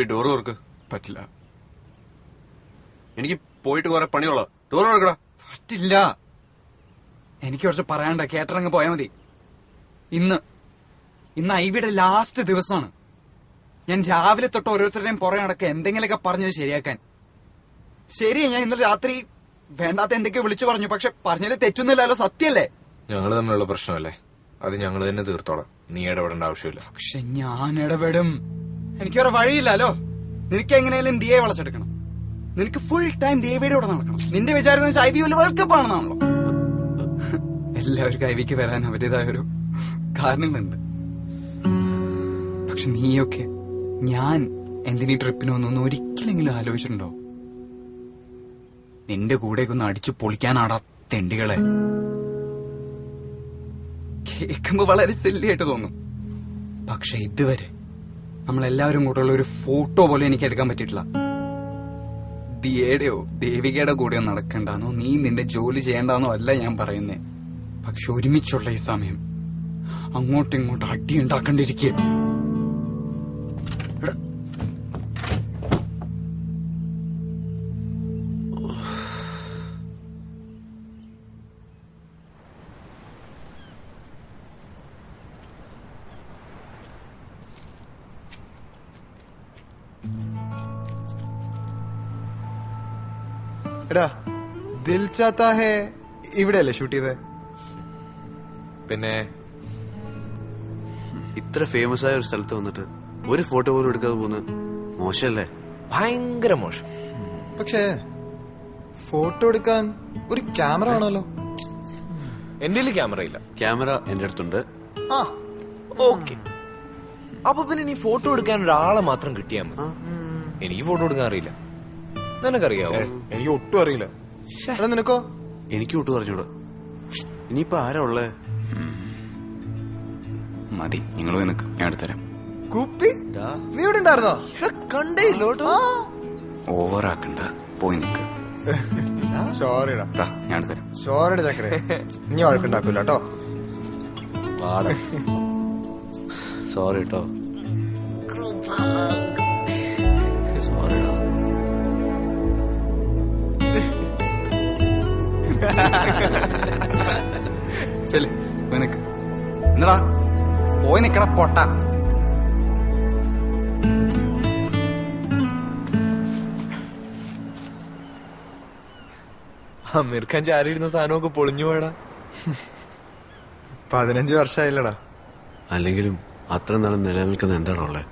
കുപ്പി ഡോർ തുറക്ക്. പറ്റില്ല. എനിക്ക് പോയിട്ട് കുറെ പണിയുള്ള ഡോർ തുറക്കടാ. പറ്റില്ല. എനിക്ക് കുറച്ച് പറയാണ്ട കേട്ടറങ്ങ് പോയാ മതി. ഇന്ന് ഇന്ന് ഐവിയുടെ ലാസ്റ്റ് ദിവസമാണ്. ഞാൻ രാവിലെ തൊട്ട് ഓരോരുത്തരുടെയും പുറകെ നടക്കുക എന്തെങ്കിലുമൊക്കെ പറഞ്ഞത് ശരിയാക്കാൻ. ശരി ഞാൻ ഇന്നലെ രാത്രി വേണ്ടാത്ത എന്തൊക്കെയോ വിളിച്ചു പറഞ്ഞു. പക്ഷെ പറഞ്ഞത് തെറ്റൊന്നുമില്ലല്ലോ സത്യല്ലേ? ഞങ്ങൾ തമ്മിലുള്ള പ്രശ്നമല്ലേ? അത് ഞങ്ങൾ തന്നെ തീർത്തോളാം. നീ ഇടപെടേണ്ട ആവശ്യമില്ല. പക്ഷെ ഞാൻ ഇടപെടും. എനിക്ക് വേറെ വഴിയില്ലല്ലോ നിനക്ക് എങ്ങനെയാലും ദിയെ വളച്ചെടുക്കണം. നിനക്ക് ഫുൾ ടൈം ദേവിയുടെ കൂടെ നടക്കണം. നിന്റെ വിചാരം ഐ ബി വല്ല വേൾഡ് കപ്പ് ആണെന്നാണല്ലോ. എല്ലാവർക്കും ഐ വിക്ക് വരാൻ അവരുടേതായ ഒരു കാരണങ്ങളുണ്ട്. പക്ഷെ നീയൊക്കെ ഞാൻ എന്തിനീ ട്രിപ്പിന് വന്നൊന്ന് ഒരിക്കലെങ്കിലും ആലോചിച്ചിട്ടുണ്ടോ? നിന്റെ കൂടെയൊക്കെ ഒന്ന് അടിച്ചു പൊളിക്കാനാടാ തെണ്ടികളെ. കേൾക്കുമ്പോ വളരെ സില്ലിയായിട്ട് തോന്നും. പക്ഷെ ഇതുവരെ നമ്മളെല്ലാവരും കൂടെയുള്ള ഒരു ഫോട്ടോ പോലും എനിക്ക് എടുക്കാൻ പറ്റിയിട്ടില്ല. ദിയേടെയോ ദേവികയുടെ കൂടെയോ നടക്കണ്ടെന്നോ നീ നിന്റെ ജോലി ചെയ്യേണ്ടെന്നോ അല്ല ഞാൻ പറയുന്നേ. പക്ഷെ ഒരുമിച്ചുള്ള ഈ സമയം അങ്ങോട്ടും ഇങ്ങോട്ടും അടി ഉണ്ടാക്കേണ്ടിരിക്കുക എടാ ദിൽ ചാത്താ ഹേ ഇവിടെയല്ലേ ഷൂട്ട് ചെയ്തേ? പിന്നെ? ഇത്ര ഫേമസ് ആയ ഒരു സ്ഥലത്ത് വന്നിട്ട് ഒരു ഫോട്ടോ പോലും എടുക്കാതെ പോകുന്നത് മോശല്ലേ? ഭയങ്കര മോശം. പക്ഷേ ഫോട്ടോ എടുക്കാൻ ഒരു ക്യാമറ ആണല്ലോ എന്റെ ക്യാമറ ഇല്ല. ക്യാമറ എന്റെ അടുത്തുണ്ട്. ആ ഓക്കെ അപ്പൊ പിന്നെ നീ ഫോട്ടോ എടുക്കാൻ ഒരാളെ മാത്രം കിട്ടിയാ മതി. എനിക്ക് ഫോട്ടോ എടുക്കാൻ അറിയില്ല. നിനക്കറിയാവോ? എനിക്ക് ഒട്ടും അറിയില്ല. എടാ നിനക്കോ? എനിക്ക് ഒട്ടും പറഞ്ഞൂടാ ഇനിയിപ്പോ ആരാ ഉള്ളേ? മതി നിങ്ങൾ നിനക്ക് ഞാൻ എടുത്തരാം കുപ്പി നീ ഇവിടെ ഉണ്ടായിരുന്നോ? കണ്ടേ ഓവർ ഓവറാക്കണ്ട പോയി നിക്ക്. സോറിടാ ഞാൻ എടുത്തരാം സോറിയുടെ ചക്കരെ. ഇനി വഴക്കുണ്ടാക്കൂല കേട്ടോ. സോറി കേട്ടോ സോറിടാ ശരി പോയി നിക്ക്. എന്നടാ പോയി നിക്കട പൊട്ട. അമീർ ഖാൻ ചാരിയിരുന്ന സാധനമൊക്കെ പൊളിഞ്ഞു പോയടാ. പതിനഞ്ച് വർഷമായില്ലടാ അല്ലെങ്കിലും അത്ര നാളും നിലനിൽക്കുന്ന എന്താണോ ഉള്ളേ?